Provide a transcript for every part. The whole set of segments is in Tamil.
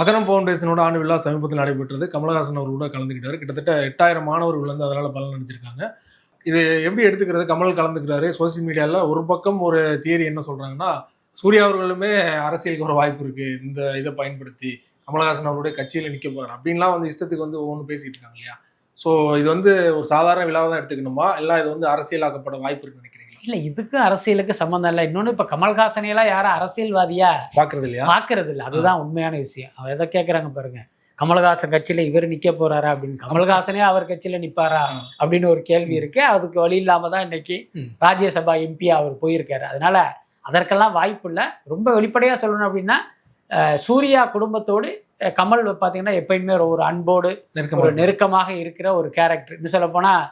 அகரம் ஃபவுண்டேஷனோட ஆண்டு விழா சமீபத்தில் நடைபெற்றது. கமலஹாசன் அவர் கூட கிட்டத்தட்ட எட்டாயிரம் மாணவர்கள் வந்து அதனால் பலன் நினைச்சிருக்காங்க இது எப்படி எடுத்துக்கிறது? கமல் கலந்துக்கிறாரு. சோசியல் மீடியாவில் ஒரு பக்கம் ஒரு தியரி என்ன சொல்கிறாங்கன்னா சூர்யா அவர்களுமே அரசியலுக்கு ஒரு வாய்ப்பு இருக்குது இந்த இதை பயன்படுத்தி கமலஹாசன் அவருடைய கட்சியில் நிற்க போகிறார் அப்படின்லாம் வந்து இஷ்டத்துக்கு வந்து ஒவ்வொன்று பேசிகிட்டு இருக்காங்க இல்லையா? ஸோ இது வந்து ஒரு சாதாரண விழாவை தான் எடுத்துக்கணுமா? இல்லை இது வந்து அரசியலாக்கப்பட வாய்ப்பு இருக்குன்னு இல்ல இதுக்கும் அரசியலுக்கு சம்மந்தம் இல்லை. இன்னொன்னு இப்ப கமல்ஹாசனையெல்லாம் யாரும் அரசியல்வாதியா? பார்க்கறது இல்லையா பாக்குறது இல்லை அதுதான் உண்மையான விஷயம். அவ எதை கேட்கறாங்க பாருங்க. கமல்ஹாசன் கட்சியில இவர் நிக்க போறாரா அப்படின்னு. கமல்ஹாசனே அவர் கட்சியில நிப்பாரா ஆ. அப்படின்னு ஒரு கேள்வி இருக்கு. அதுக்கு வழி இல்லாம தான் இன்னைக்கு. ராஜ்யசபா எம்பியா அவர் போயிருக்காரு. அதனால அதற்கெல்லாம் வாய்ப்பு இல்லை. ரொம்ப வெளிப்படையா சொல்லணும் அப்படின்னா சூர்யா குடும்பத்தோடு கமல் பார்த்தீங்கன்னா எப்பயுமே ஒரு- அன்போடு ஒரு நெருக்கமாக இருக்கிற ஒரு கேரக்டர் இன்னும் சொல்ல போனா அஹ்,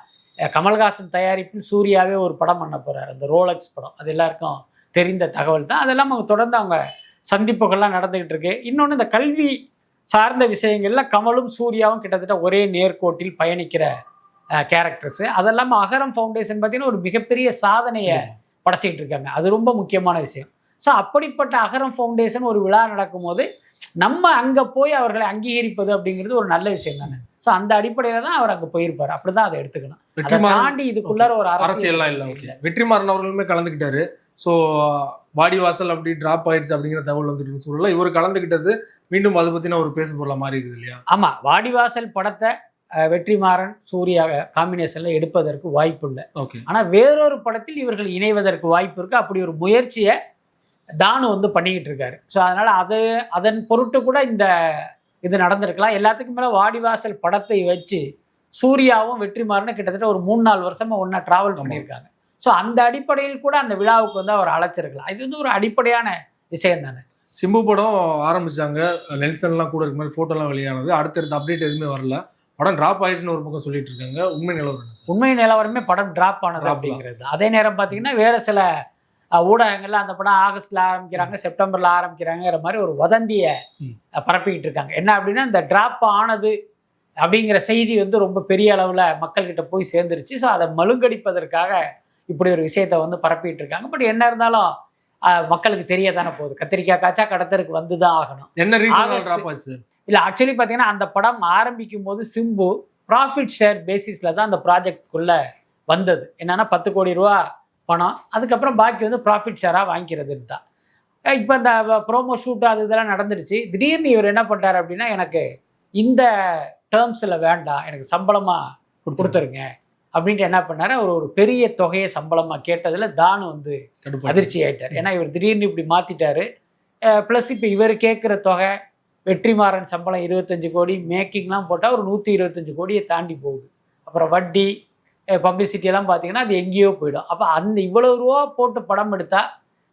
கமல்ஹாசன் தயாரிப்பில் சூர்யாவே ஒரு படம் பண்ண போறாரு. அந்த ரோலக்ஸ் படம். அது எல்லாருக்கும் தெரிந்த தகவல் தான். அதெல்லாம் அவங்க தொடர்ந்து அவங்க சந்திப்புகள்லாம் நடந்துகிட்டு இருக்கு. இன்னொன்று இந்த கல்வி சார்ந்த விஷயங்கள்ல கமலும் சூர்யாவும் கிட்டத்தட்ட ஒரே நேர்கோட்டில் பயணிக்கிற கேரக்டர்ஸ் அதெல்லாம் அகரம் ஃபவுண்டேஷன் பார்த்தீங்கன்னா ஒரு மிகப்பெரிய சாதனையை படைச்சிக்கிட்டு இருக்காங்க. அது ரொம்ப முக்கியமான விஷயம். ஸோ அப்படிப்பட்ட அகரம் ஃபவுண்டேஷன் ஒரு விழா நடக்கும்போது நம்ம அங்கே போய் அவர்களை அங்கீகரிப்பது அப்படிங்கிறது ஒரு நல்ல விஷயம் தானே. ஸோ அந்த அடிப்படையில் தான் அவர் அங்கே போயிருப்பார். அப்படி தான் அதை எடுத்துக்கணும். வெற்றிமாறன் தாண்டி இதுக்குள்ளார ஒரு அரசியல்லாம் இல்லை ஓகே. வெற்றிமாறன் அவர்களுமே கலந்துக்கிட்டாரு. ஸோ வாடிவாசல் அப்படி டிராப் ஆயிடுச்சு அப்படிங்கிற தகவல் வந்துட்டு சொல்லல இவர் கலந்துக்கிட்டது மீண்டும் அதை பத்தின ஒரு பேசு பொருளா மாறி இருக்குது இல்லையா? ஆமா வாடிவாசல் படத்தை வெற்றிமாறன் சூர்யா காம்பினேஷன்ல எடுப்பதற்கு வாய்ப்பு இல்லை. ஓகே. ஆனா வேறொரு படத்தில் இவர்கள் இணைவதற்கு வாய்ப்பு இருக்கு. அப்படி ஒரு முயற்சியை தானு வந்து பண்ணிக்கிட்டு இருக்காரு ஸோ அதனால அது அதன் பொருட்டு கூட இந்த இது நடந்திருக்கலாம். எல்லாத்துக்கும் மேல வாடிவாசல் படத்தை வச்சு சூர்யாவும் வெற்றிமாறனும் கிட்டத்தட்ட ஒரு மூணு நாலு வருஷமா ஒன்றா டிராவல். பண்ணியிருக்காங்க. ஸோ அந்த அடிப்படையில் கூட அந்த விழாவுக்கு வந்து அவர் அழைச்சிருக்கலாம். இது வந்து ஒரு அடிப்படையான விஷயம் தானே. சிம்பு படம் ஆரம்பிச்சாங்க. நெல்சன்லாம் கூட இருக்கு மாதிரி ஃபோட்டோலாம் வெளியானது. அடுத்தடுத்த அப்டேட் எதுவுமே வரல. படம் டிராப் ஆயிடுச்சுன்னு ஒரு பக்கம் சொல்லிட்டு இருக்காங்க. உண்மை நிலவரம் உண்மை நிலவரமே படம் டிராப் ஆனது அப்படிங்கிறது. அதே நேரம் பார்த்தீங்கன்னா வேற சில ஊடகங்கள்ல அந்த படம் ஆகஸ்ட்ல ஆரம்பிக்கிறாங்க செப்டம்பர்ல ஆரம்பிக்கிறாங்கிற மாதிரி ஒரு வதந்தியை பரப்பிக்கிட்டு இருக்காங்க. என்ன அப்படின்னா இந்த டிராப் ஆனது அப்படிங்கிற செய்தி வந்து ரொம்ப பெரிய அளவில் மக்கள்கிட்ட போய் சேர்ந்துருச்சு. ஸோ அதை மழுங்கடிப்பதற்காக இப்படி ஒரு விஷயத்தை வந்து பரப்பிட்டு இருக்காங்க. பட் என்ன இருந்தாலும் மக்களுக்கு தெரிய தானே போகுது. கத்திரிக்காய் காய்ச்சா கடத்தருக்கு வந்து தான் ஆகணும். என்ன ரீசன் இல்லை ஆக்சுவலி பார்த்தீங்கன்னா அந்த படம் ஆரம்பிக்கும் போது சிம்பு ப்ராஃபிட் ஷேர் பேசிஸில் தான் அந்த ப்ராஜெக்ட்குள்ளே வந்தது. என்னன்னா பத்து கோடி ரூபா பணம் அதுக்கப்புறம் பாக்கி வந்து ப்ராஃபிட் ஷேராக வாங்கிக்கிறதுன்னு தான் இப்போ இந்த ப்ரோமோ ஷூட் அது இதெல்லாம் நடந்துருச்சு. திடீர்னு இவர் என்ன பண்ணிட்டார் அப்படின்னா எனக்கு இந்த டேர்ம்ஸில் வேண்டாம் எனக்கு சம்பளமாக கொடுத்துருங்க. அப்படின்ட்டு என்ன பண்ணாரு? அவர் ஒரு பெரிய தொகையை சம்பளமாக கேட்டதில் தானு வந்து அதிர்ச்சி ஆயிட்டார். ஏன்னா இவர் திடீர்னு இப்படி மாத்திட்டாரு. ப்ளஸ் இப்போ இவர் கேட்குற தொகை வெற்றிமாறன் சம்பளம் இருபத்தஞ்சு கோடி மேக்கிங்லாம் போட்டால் ஒரு நூற்றி இருபத்தஞ்சு கோடியை தாண்டி போகுது. அப்புறம் வட்டி பப்ளிசிட்டி எல்லாம் பார்த்தீங்கன்னா அது எங்கேயோ போயிடும். அப்போ அந்த இவ்வளவு ரூபா போட்டு படம் எடுத்தா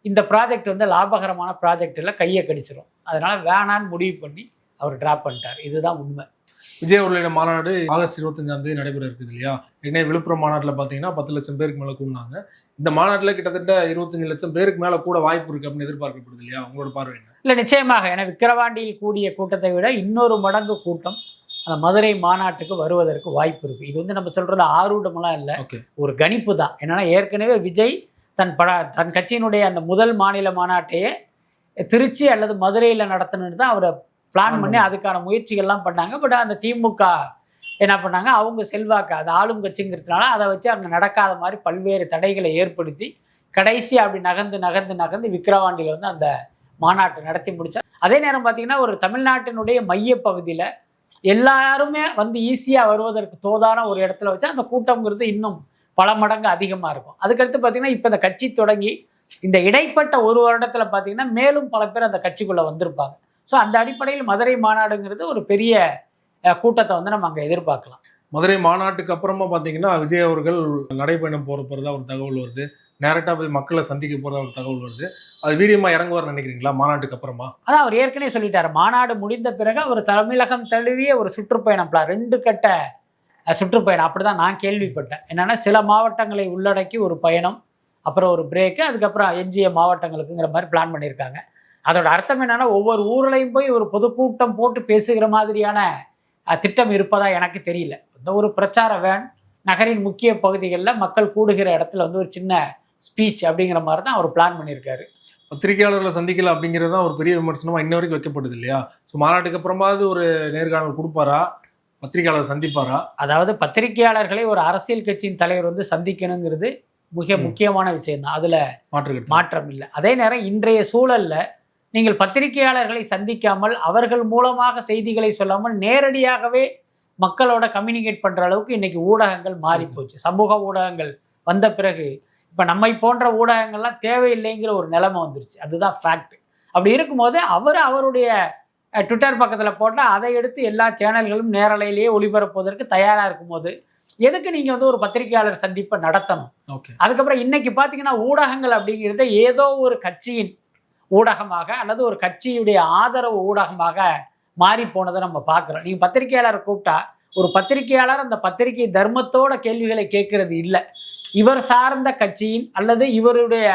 இந்த ப்ராஜெக்ட் வந்து லாபகரமான ப்ராஜெக்ட் இல்லை கையை கடிச்சிடும் அதனால வேணான்னு முடிவு பண்ணி அவர் டிராப் பண்ணிட்டார். இதுதான் உண்மை. விஜய் அவர்களுடைய மாநாடு ஆகஸ்ட் இருபத்தஞ்சாம் தேதி நடைபெற இருக்குது இல்லையா? என்ன விழுப்புரம் மாநாட்டில் பார்த்தீங்கன்னா பத்து லட்சம் பேருக்கு மேலே கூடினாங்க. இந்த மாநாட்டில் கிட்டத்தட்ட இருபத்தஞ்சு லட்சம் பேருக்கு மேலே கூட வாய்ப்பு இருக்கு அப்படின்னு எதிர்பார்க்கப்படுது இல்லையா? உங்களோட பார்வை என்ன? இல்லை நிச்சயமாக. ஏன்னா விக்கிரவாண்டியில் கூடிய கூட்டத்தை விட இன்னொரு மடங்கு கூட்டம் அந்த மதுரை மாநாட்டுக்கு வருவதற்கு வாய்ப்பு இருக்கு. இது வந்து நம்ம சொல்றது ஆரூடமெல்லாம் இல்லை. ஒரு கணிப்பு தான். என்னன்னா ஏற்கனவே விஜய் தன் பட தன் கட்சியினுடைய அந்த முதல் மாநில மாநாட்டையே திருச்சி அல்லது மதுரையில் நடத்தணும்னு தான் அவரை பிளான் பண்ணி அதுக்கான முயற்சிகள்லாம் பண்ணாங்க. பட் அந்த திமுக என்ன பண்ணாங்க? அவங்க செல்வாக்கு அது ஆளும் கட்சிங்கிறதுனால அதை வச்சு அங்கே நடக்காத மாதிரி பல்வேறு தடைகளை ஏற்படுத்தி கடைசி அப்படி நகர்ந்து நகர்ந்து நகர்ந்து விக்கிரவாண்டியில் வந்து அந்த மாநாட்டை நடத்தி முடிச்சார் அதே நேரம் பார்த்தீங்கன்னா ஒரு தமிழ்நாட்டினுடைய மைய பகுதியில் எல்லாருமே வந்து ஈஸியாக வருவதற்கு தோதான ஒரு இடத்துல வச்சா அந்த கூட்டம்ங்கிறது இன்னும் பல மடங்கு அதிகமாக இருக்கும். அதுக்கடுத்து பார்த்தீங்கன்னா இப்போ இந்த கட்சி தொடங்கி இந்த இடைப்பட்ட ஒரு வருடத்துல பார்த்தீங்கன்னா மேலும் பல பேர் அந்த கட்சிக்குள்ளே வந்திருப்பாங்க. ஸோ அந்த அடிப்படையில் மதுரை மாநாடுங்கிறது ஒரு பெரிய அஹ், கூட்டத்தை வந்து நம்ம அங்கே எதிர்பார்க்கலாம். மதுரை மாநாட்டுக்கு அப்புறமா பார்த்தீங்கன்னா விஜய் அவர்கள் நடைபயணம் போகிறப்பறதா ஒரு தகவல் வருது. நேரட்டா போய் மக்களை சந்திக்க போகிறதா ஒரு தகவல் வருது. அது வீடியோமா இறங்குவார் நினைக்கிறீங்களா? மாநாட்டுக்கு அப்புறமா? அதான் அவர் ஏற்கனவே சொல்லிட்டாரு. மாநாடு முடிந்த பிறகு அவர் தமிழகம் தழுவிய ஒரு சுற்றுப்பயணம் ரெண்டு கட்ட சுற்றுப்பயணம். அப்படி தான் நான் கேள்விப்பட்டேன். என்னன்னா சில மாவட்டங்களை உள்ளடக்கி ஒரு பயணம் அப்புறம் ஒரு பிரேக்கு அதுக்கப்புறம் எஞ்சிய மாவட்டங்களுக்குங்கிற மாதிரி பிளான் பண்ணியிருக்காங்க. அதோட அர்த்தம் என்னன்னா ஒவ்வொரு ஊர்லையும் போய் ஒரு பொதுக்கூட்டம் போட்டு பேசுகிற மாதிரியான திட்டம் இருப்பதா எனக்கு தெரியல. இந்த ஒரு பிரச்சார வேன் நகரின் முக்கிய பகுதிகளில் மக்கள் கூடுகிற இடத்துல வந்து ஒரு சின்ன ஸ்பீச் அப்படிங்கிற மாதிரி தான் அவர் பிளான் பண்ணியிருக்காரு. பத்திரிகையாளர்களை சந்திக்கல அப்படிங்கிறது தான் ஒரு பெரிய விமர்சனமா இன்ன வரைக்கும் வைக்கப்படுது இல்லையா? ஸோ மாநாட்டுக்கு அப்புறமாவது ஒரு நேர்காணல் கொடுப்பாரா? பத்திரிகையாளர் சந்திப்பாரா? அதாவது பத்திரிகையாளர்களை ஒரு அரசியல் கட்சியின் தலைவர் வந்து சந்திக்கணுங்கிறது மிக. முக்கியமான விஷயம் தான் அதுல மாற்றுக்கட்டு மாற்றம் இல்லை. அதே நேரம் இன்றைய சூழல்ல நீங்கள் பத்திரிகையாளர்களை சந்திக்காமல் அவர்கள் மூலமாக செய்திகளை சொல்லாமல் நேரடியாகவே மக்களோட கம்யூனிகேட் பண்ற அளவுக்கு இன்னைக்கு ஊடகங்கள் மாறி போச்சு சமூக ஊடகங்கள் வந்த பிறகு இப்ப நம்மை போன்ற ஊடகங்கள்லாம் தேவையில்லைங்கிற ஒரு நிலைமை வந்துருச்சு. அதுதான் ஃபேக்ட் அப்படி இருக்கும்போது அவர் அவருடைய ட்விட்டர் பக்கத்துல போட்டா அதை எடுத்து எல்லா சேனல்களும் நேரலையிலேயே ஒளிபரப்புவதற்கு தயாரா இருக்கும்போது எதுக்கு நீங்க வந்து ஒரு பத்திரிகையாளர் சந்திப்பை நடத்தணும்? ஓகே அதுக்கப்புறம் இன்னைக்கு பார்த்தீங்கன்னா ஊடகங்கள் அப்படிங்கிறத ஏதோ ஒரு கட்சியின் ஊடகமாக அல்லது ஒரு கட்சியுடைய ஆதரவு ஊடகமாக மாறி போனதை நம்ம பார்க்குறோம் நீங்கள் பத்திரிகையாளரை கூப்பிட்டா ஒரு பத்திரிகையாளர் அந்த பத்திரிகை தர்மத்தோட கேள்விகளை கேட்கறது இல்லை. இவர் சார்ந்த கட்சியின் அல்லது இவருடைய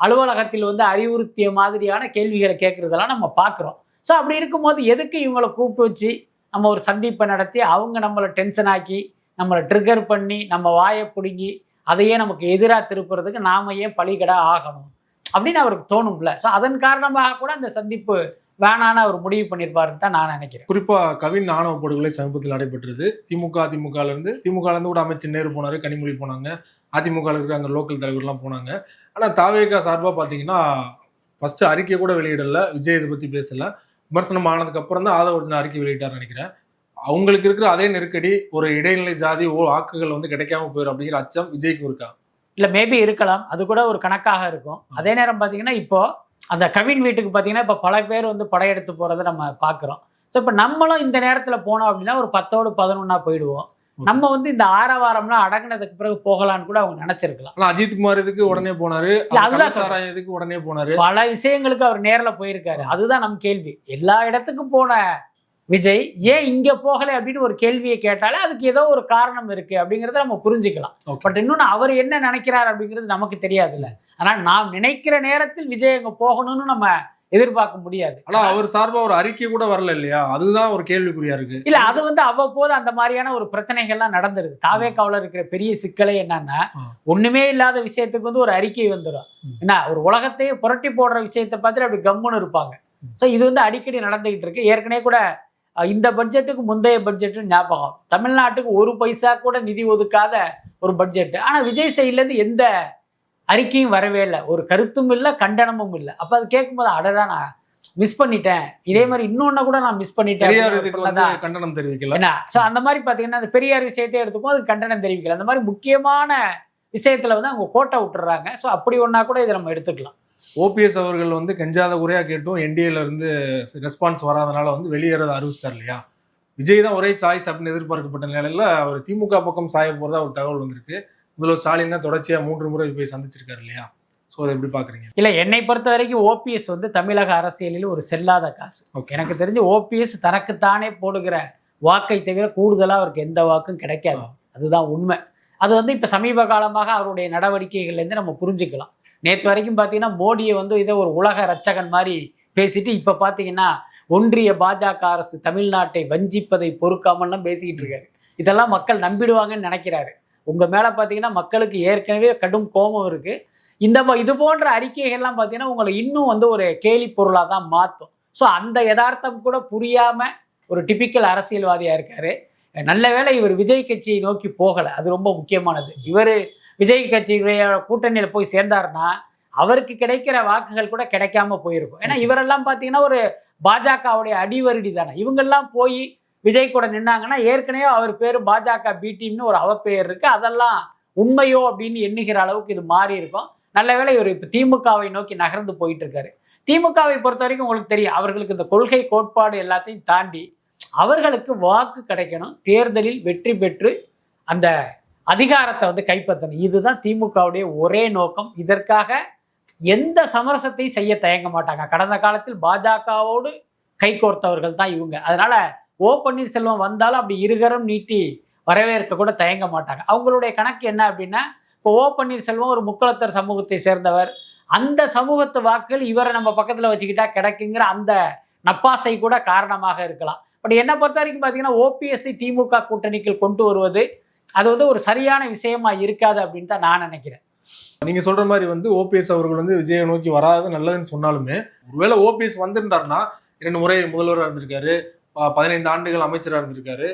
அலுவலகத்தில் வந்து அறிவுறுத்திய மாதிரியான கேள்விகளை கேட்கறதெல்லாம் நம்ம பார்க்குறோம். ஸோ அப்படி இருக்கும்போது எதுக்கு இவங்களை கூப்பிட்டு வச்சு நம்ம ஒரு சந்திப்பை நடத்தி அவங்க நம்மளை டென்ஷன் ஆக்கி நம்மளை ட்ரிகர் பண்ணி நம்ம வாயை பிடுங்கி அதையே நமக்கு எதிராக திருப்புறதுக்கு நாம ஏன் பழிகடா ஆகணும்? அப்படின்னு அவருக்கு தோணும்ல. ஸோ அதன் காரணமாக கூட அந்த சந்திப்பு வேணான்னு அவர் முடிவு பண்ணியிருப்பாருன்னு தான் நான் நினைக்கிறேன். குறிப்பாக கவின் ஆணவ படுகொலை சமீபத்தில் நடைபெற்றது. திமுக அதிமுகலேருந்து திமுகலேருந்து கூட அமைச்சர் நேரு போனார் கனிமொழி போனாங்க. அதிமுக இருக்கிற அங்கே லோக்கல் தலைவர்லாம் போனாங்க. ஆனால் தாவேகா சார்பாக பார்த்தீங்கன்னா ஃபஸ்ட்டு அறிக்கை கூட வெளியிடல விஜய் இதை பற்றி பேசலை. விமர்சனம் ஆனதுக்கு அப்புறம் தான் ஆதவர்ஜன அறிக்கை வெளியிட்டார் நினைக்கிறேன். அவங்களுக்கு இருக்கிற அதே நெருக்கடி ஒரு இடைநிலை ஜாதி ஓ வாக்குகள் வந்து கிடைக்காம போயிடும் அப்படிங்கிற அச்சம் விஜய்க்கு இருக்கா? இல்லை மேபி இருக்கலாம். அது கூட ஒரு கணக்காக இருக்கும். அதே நேரம் பார்த்தீங்கன்னா இப்போ அந்த கவின் வீட்டுக்கு பார்த்தீங்கன்னா இப்போ பல பேர் வந்து படையெடுத்து போகிறத நம்ம பார்க்குறோம் ஸோ இப்போ நம்மளும் இந்த நேரத்தில் போனோம் அப்படின்னா ஒரு பத்தோடு பதினொன்னா போயிடுவோம். நம்ம வந்து இந்த ஆரவாரம்லாம் அடங்கினதுக்கு பிறகு போகலான்னு கூட அவங்க நினைச்சிருக்கலாம். அஜித் குமார் இதுக்கு உடனே போனாரு. அதுதான் இதுக்கு உடனே போனாரு. பல விஷயங்களுக்கு அவர் நேர்ல போயிருக்காரு. அதுதான் நம் கேள்வி. எல்லா இடத்துக்கும் போன விஜய் ஏன் இங்க போகலை அப்படின்னு ஒரு கேள்வியை கேட்டாலே அதுக்கு ஏதோ ஒரு காரணம் இருக்கு அப்படிங்கறத நம்ம புரிஞ்சுக்கலாம். பட் இன்னொன்னு அவர் என்ன நினைக்கிறார் அப்படிங்கிறது நமக்கு தெரியாதுல்ல. ஆனால் நாம் நினைக்கிற நேரத்தில் விஜய் அங்க போகணும்னு நம்ம எதிர்பார்க்க முடியாது. ஆனா அவர் சார்பா ஒரு அறிக்கை கூட வரல இல்லையா? அதுதான் ஒரு கேள்விக்குறியா இருக்கு. இல்ல அது வந்து அவ்வப்போது அந்த மாதிரியான ஒரு பிரச்சனைகள்லாம் நடந்துருது தாவேக்காவுல இருக்கிற பெரிய சிக்கலே என்னன்னா. ஒண்ணுமே இல்லாத விஷயத்துக்கு வந்து ஒரு அறிக்கை வந்துடும். என்ன ஒரு உலகத்தையே புரட்டி போடுற விஷயத்தை பார்த்துட்டு அப்படி கம்முன்னு இருப்பாங்க. ஸோ இது வந்து அடிக்கடி நடந்துகிட்டு இருக்கு. ஏற்கனவே கூட இந்த பட்ஜெட்டுக்கு முந்தைய பட்ஜெட்டு ஞாபகம். தமிழ்நாட்டுக்கு ஒரு பைசா கூட நிதி ஒதுக்காத ஒரு பட்ஜெட் ஆனா விஜய் சைட்ல இருந்து எந்த அறிக்கையும் வரவே இல்லை. ஒரு கருத்தும் இல்லை கண்டனமும் இல்லை. அப்ப அது கேட்கும்போது அடடா நான் மிஸ் பண்ணிட்டேன். இதே மாதிரி இன்னொன்னு கூட நான் மிஸ் பண்ணிட்டேன்? கண்டனம் தெரிவிக்கல. என்ன? ஸோ அந்த மாதிரி பார்த்தீங்கன்னா அந்த பெரியார் விஷயத்தை எடுத்துக்கும் அது கண்டனம் தெரிவிக்கல. அந்த மாதிரி முக்கியமான விஷயத்துல வந்து அவங்க கோட்டை விட்டுறாங்க. ஸோ அப்படி ஒன்னா கூட இதை நம்ம எடுத்துக்கலாம். ஓபிஎஸ் அவர்கள் வந்து கெஞ்சாத குறையா கேட்டும் என்டிஏல இருந்து ரெஸ்பான்ஸ் வராதனால வந்து வெளியேறத அறிவிச்சிட்டார் இல்லையா? விஜய் தான் ஒரே சாய்ஸ் அப்படின்னு எதிர்பார்க்கப்பட்ட நிலையில அவர் திமுக பக்கம் சாய போறதா ஒரு தகவல் வந்திருக்கு. முதல்வர் ஸ்டாலின் தான் தொடர்ச்சியா மூன்று முறை போய் சந்திச்சிருக்காரு இல்லையா? ஸோ அதை எப்படி பாக்குறீங்க இல்லை என்னை பொறுத்த வரைக்கும் ஓபிஎஸ் வந்து தமிழக அரசியலில் ஒரு செல்லாத காசு. எனக்கு தெரிஞ்சு ஓபிஎஸ் தனக்குத்தானே போடுகிற வாக்கை தவிர கூடுதலாக அவருக்கு எந்த வாக்கும் கிடைக்காது. அதுதான் உண்மை. அது வந்து இப்போ சமீப காலமாக அவருடைய நடவடிக்கைகள்லேருந்து நம்ம புரிஞ்சுக்கலாம். நேற்று வரைக்கும் பார்த்தீங்கன்னா மோடியை வந்து இதை ஒரு உலக ரச்சகன் மாதிரி பேசிட்டு இப்போ பார்த்தீங்கன்னா ஒன்றிய பாஜக அரசு தமிழ்நாட்டை வஞ்சிப்பதை பொறுக்காமல்லாம் பேசிக்கிட்டு இருக்காரு. இதெல்லாம் மக்கள் நம்பிடுவாங்கன்னு நினைக்கிறாரு. உங்கள் மேலே பார்த்தீங்கன்னா மக்களுக்கு ஏற்கனவே கடும் கோபம் இருக்குது இந்த ம- இது போன்ற அறிக்கைகள்லாம் பார்த்தீங்கன்னா உங்களை இன்னும் வந்து ஒரு கேலி பொருளாக தான் மாற்றும் ஸோ அந்த யதார்த்தம் கூட புரியாமல் ஒரு டிபிக்கல் அரசியல்வாதியாக இருக்காரு. நல்ல வேளை இவர் விஜய் கட்சியை நோக்கி போகலை. அது ரொம்ப முக்கியமானது. இவர் விஜய் கட்சியுடைய கூட்டணியில் போய் சேர்ந்தாருன்னா அவருக்கு கிடைக்கிற வாக்குகள் கூட கிடைக்காம போயிருக்கும். ஏன்னா இவரெல்லாம் பார்த்தீங்கன்னா ஒரு பாஜகவுடைய அடிவருடி தானே இவங்கெல்லாம் போய் விஜய் கூட நின்னாங்கன்னா ஏற்கனவே அவர் பேர் பாஜக பி டீம்னு ஒரு அவப்பெயர் இருக்கு. அதெல்லாம் உண்மையோ அப்படின்னு எண்ணுகிற அளவுக்கு இது மாறி இருக்கும். நல்ல வேளை இவர் இப்போ திமுகவை நோக்கி நகர்ந்து போயிட்டு இருக்காரு திமுகவை பொறுத்த வரைக்கும் உங்களுக்கு தெரியும் அவர்களுக்கு இந்த கொள்கை கோட்பாடு எல்லாத்தையும் தாண்டி அவர்களுக்கு வாக்கு கிடைக்கணும். தேர்தலில் வெற்றி பெற்று அந்த அதிகாரத்தை வந்து கைப்பற்றணும். இதுதான் திமுகவுடைய ஒரே நோக்கம். இதற்காக எந்த சமரசத்தையும் செய்ய தயங்க மாட்டாங்க. கடந்த காலத்தில் பாஜகவோடு கைகோர்த்தவர்கள் தான் இவங்க. அதனால ஓ பன்னீர்செல்வம் வந்தாலும் அப்படி இருகரம் நீட்டி வரவேற்க கூட தயங்க மாட்டாங்க. அவங்களுடைய கணக்கு என்ன அப்படின்னா இப்போ ஓ பன்னீர்செல்வம் ஒரு முக்களத்தர் சமூகத்தை சேர்ந்தவர். அந்த சமூகத்து வாக்குகள் இவரை நம்ம பக்கத்தில் வச்சுக்கிட்டா கிடைக்குங்கிற அந்த நப்பாசை கூட காரணமாக இருக்கலாம். பட் என்னை பொறுத்த வரைக்கும் பார்த்தீங்கன்னா ஓபிஎஸ்சி திமுக கூட்டணிக்குள் கொண்டு வருவது அது வந்து ஒரு சரியான விஷயமா இருக்காது அப்படின்னு தான் நான் நினைக்கிறேன். நீங்க சொல்ற மாதிரி வந்து ஓபிஎஸ் அவர்கள் வந்து விஜயை நோக்கி வராது நல்லதுன்னு சொன்னாலுமே ஒருவேளை ஓபிஎஸ் வந்திருந்தாருன்னா இரண்டு முறை முதல்வராக இருந்திருக்காரு பதினைந்து ஆண்டுகள் அமைச்சராக இருந்திருக்காரு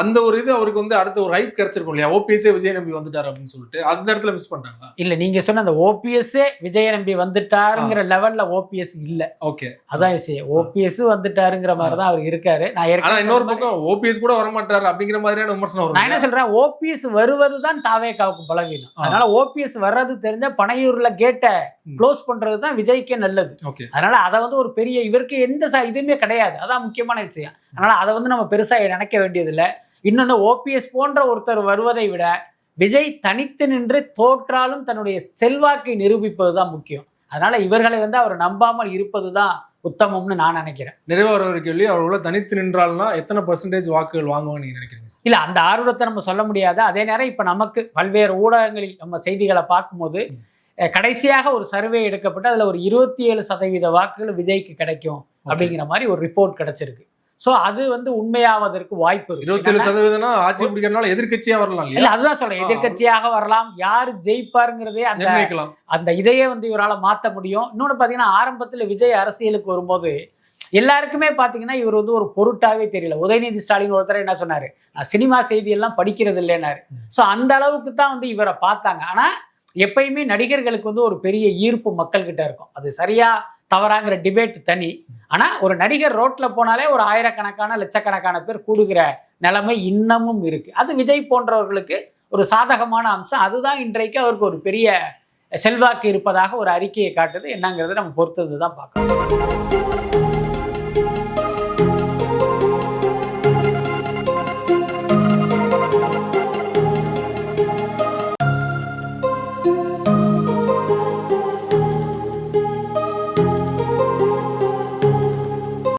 அந்த ஒரு இது அவருக்கு வந்து அடுத்த ஒரு ஹைப் கிடைச்சிருக்கும் இல்லையா? ஓபிஎஸ்ஏ விஜய் நம்பி வந்துட்டாரு அப்படின்னு சொல்லிட்டு. அந்த இடத்துல மிஸ் பண்ணிட்டாங்க இல்ல நீங்க சொன்ன அந்த ஓபிஎஸ்ஸே விஜய நம்பி வந்துட்டாருங்கிற லெவல்ல ஓபிஎஸ் இல்ல. ஓகே. அதான் விஷயம். ஓபிஎஸ் வந்துட்டாருங்கிற மாதிரி தான் அவர் இருக்காரு. நான் ஆனா இன்னொரு பக்கம் ஓபிஎஸ் கூட வரமாட்டாரு அப்படிங்கிற மாதிரியான விமர்சனம் நான் வரும் என்ன சொல்றேன்? ஓபிஎஸ் வருவது தான் தாவேக்காவுக்கு பலவீனம். அதனால ஓபிஎஸ் வர்றது தெரிஞ்ச பனையூர்ல கேட்டை. க்ளோஸ் பண்றது தான் விஜய்க்கே நல்லது. ஓகே. அதனால அதை வந்து ஒரு பெரிய இவருக்கு எந்த இதுவுமே கிடையாது. அதான் முக்கியமான விஷயம். அதனால அதை வந்து நம்ம பெருசா நினைக்க வேண்டியதில்லை. இன்னொன்னு ஓபிஎஸ் போன்ற ஒருத்தர் வருவதை விட விஜய் தனித்து நின்று தோற்றாலும் தன்னுடைய செல்வாக்கை நிரூபிப்பது தான் முக்கியம். அதனால இவர்களை வந்து அவர் நம்பாமல் இருப்பது தான் உத்தமம்னு நான் நினைக்கிறேன். நிறைவா ஒரு கேள்வி அவர்கள தனித்து நின்றால்னா எத்தனை பர்சன்டேஜ் வாக்குகள் வாங்குவாங்க நீங்க நினைக்கிறீங்க? இல்ல அந்த ஆர்வத்தை நம்ம சொல்ல முடியாது. அதே நேரம் இப்ப நமக்கு பல்வேறு ஊடகங்களில் நம்ம செய்திகளை பார்க்கும்போது கடைசியாக ஒரு சர்வே எடுக்கப்பட்டு அதுல ஒரு இருபத்தி ஏழு சதவீத வாக்குகள் விஜய்க்கு கிடைக்கும் அப்படிங்கிற மாதிரி ஒரு ரிப்போர்ட் கிடைச்சிருக்கு. சோ அது வந்து உண்மையாவதற்கு வாய்ப்பு. இருபத்தேழு சதவீதம்னா ஆட்சி பிடிக்கிறதுனால எதிர்க்கட்சியா வரலாம் இல்ல அதுதான் சொல்றேன். ஆ. எதிர்க்கட்சியாக வரலாம் யாரு ஜெயிப்பாருங்கிறதே அந்த அந்த இதையே வந்து இவரால மாத்த முடியும். இன்னொன்னு பாத்தீங்கன்னா ஆரம்பத்துல விஜய் அரசியலுக்கு வரும்போது எல்லாருக்குமே பாத்தீங்கன்னா இவர் வந்து ஒரு பொருட்டாவே தெரியல. உதயநிதி ஸ்டாலின் ஒருத்தர் என்ன சொன்னாரு? நான் சினிமா செய்தி எல்லாம் படிக்கிறது இல்லைன்னாரு. ஸோ அந்த அளவுக்கு தான் வந்து இவரை பார்த்தாங்க. ஆனா எப்பயுமே நடிகர்களுக்கு வந்து ஒரு பெரிய ஈர்ப்பு மக்கள்கிட்ட இருக்கும். அது சரியா தவறாங்கிற டிபேட் தனி. ஆனால் ஒரு நடிகர் ரோட்ல போனாலே ஒரு ஆயிரக்கணக்கான லட்சக்கணக்கான பேர் கூடுகிற நிலைமை இன்னமும் இருக்கு. அது விஜய் போன்றவர்களுக்கு ஒரு சாதகமான அம்சம். அதுதான் இன்றைக்கு அவருக்கு ஒரு பெரிய செல்வாக்கு இருப்பதாக ஒரு அறிக்கையை காட்டுது. என்னங்கிறத நம்ம பொறுத்தது தான் பார்க்கணும்.